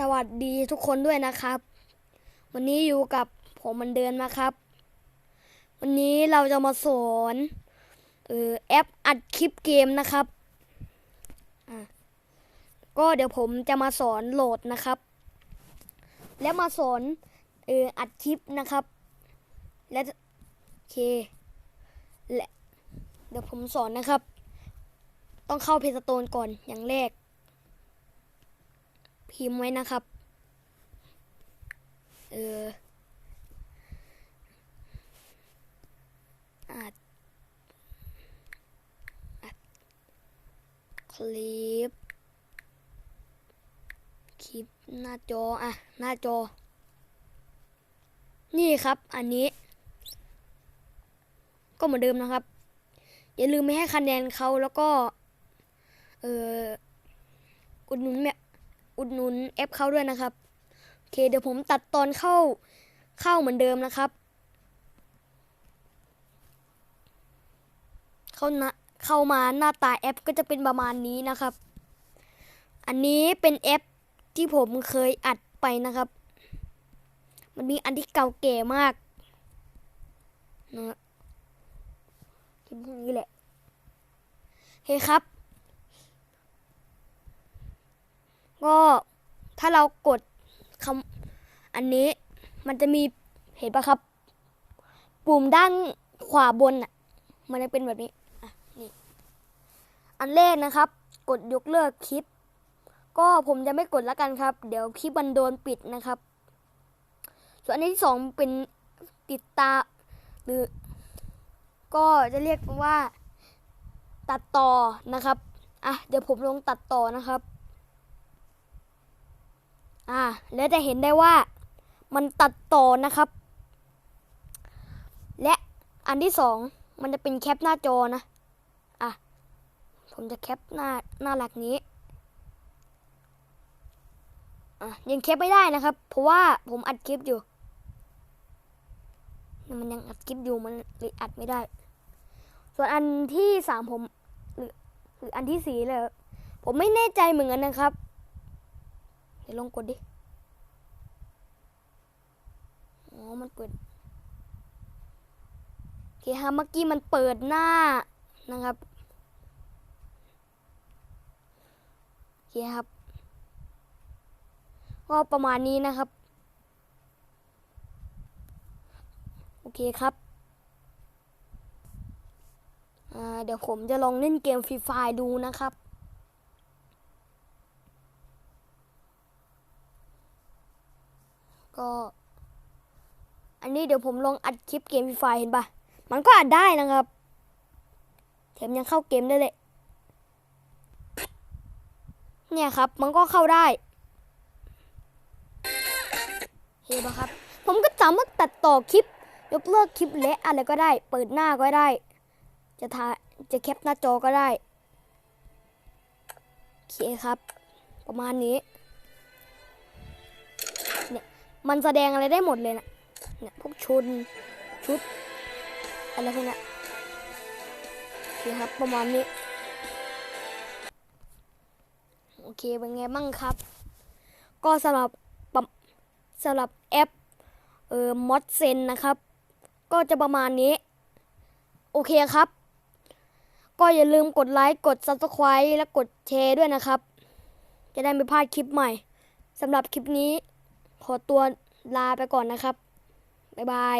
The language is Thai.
สวัสดีทุกคนด้วยนะครับ วันนี้อยู่กับผมมันเดินนะครับ วันนี้เราจะมาสอนเออแอปอัดคลิปเกมนะครับอะก็เดี๋ยวผมจะมาสอนโหลดนะครับ และมาสอนเอออัดคลิปนะครับ และโอเคและเดี๋ยวผมสอนนะครับ ต้องเข้าเพจสโตนก่อนอย่างแรก พิมพ์ไว้นะครับ เอออัดอัดคลิป คลิปหน้าจอ อะ หน้าจอ นี่ครับ อันนี้ ก็เหมือนเดิมนะครับ อย่าลืมไม่ให้คะแนนเขาแล้วก็ เอออุดหนุนแม่ อุดหนุนแอปเขาด้วยนะครับโอเคเดี๋ยวผมตัดตอนเข้าเข้าเหมือนเดิมนะครับ เข้านะเข้ามาหน้าตาแอปก็จะเป็นประมาณนี้นะครับ อันนี้เป็นแอปที่ผมเคยอัดไปนะครับ มันมีอันที่เก่าแก่มากนะคลิปพวกนี้แหละโอเคครับ ก็ถ้าเรากดคำอันนี้มันจะมีเห็นปะครับ ปุ่มด้านขวาบนอะ มันจะเป็นแบบนี้อะนี่อันแรกนะครับ กดยกเลิกคลิป ก็ผมจะไม่กดแล้วกันครับ เดี๋ยวคลิปมันโดนปิดนะครับ ส่วนอันที่สองเป็นติดตาหรือ ก็จะเรียกว่าตัดต่อนะครับ อะ เดี๋ยวผมลงตัดต่อนะครับ อ่า แล้วจะเห็นได้ว่ามันตัดต่อนะครับ และอันที่สองมันจะเป็นแคปหน้าจอนะ อะ ผมจะแคปหน้าหน้าหลักนี้ อะ ยังแคปไม่ได้นะครับ เพราะว่าผมอัดคลิปอยู่ มันยังอัดคลิปอยู่มันเลยอัดไม่ได้ ส่วนอันที่สามผมหรือหรืออันที่สี่เลยผมไม่แน่ใจเหมือนกันนะครับ เดี๋ยวลองกดดิอ๋อมันเปิดโอเคฮะเมื่อกี้มันเปิดหน้านะครับโอเคครับก็ประมาณนี้นะครับ โอเคครับเดี๋ยวผมจะลองเล่นเกมฟรีไฟดูนะครับ ก็ อันนี้เดี๋ยวผมลองอัดคลิปเกมฟรีไฟเห็นปะมันก็อัดได้นะครับแถมยังเข้าเกมได้เลย เนี่ยครับ มันก็เข้าได้ เห็นปะครับ ผมก็สามารถตัดต่อคลิป ยกเลิกคลิปและอะไรก็ได้ เปิดหน้าก็ได้ จะถ่ายจะแคปหน้าจอก็ได้ โอเคครับ ประมาณนี้ มันแสดงอะไรได้หมดเลยนะเนี่ยพวกชุนชุดอะไรพวกนี้ยโอเคครับประมาณนี้ โอเคเป็นไงบ้างครับ ก็สำหรับปรับสำหรับแอปเอ่อมอดเซนนะครับ ก็จะประมาณนี้ โอเคครับ ก็อย่าลืมกดไลค์กด subscribe และกดแชร์ด้วยนะครับ จะได้ไม่พลาดคลิปใหม่สำหรับคลิปนี้ ขอตัวลาไปก่อนนะครับ บ๊ายบาย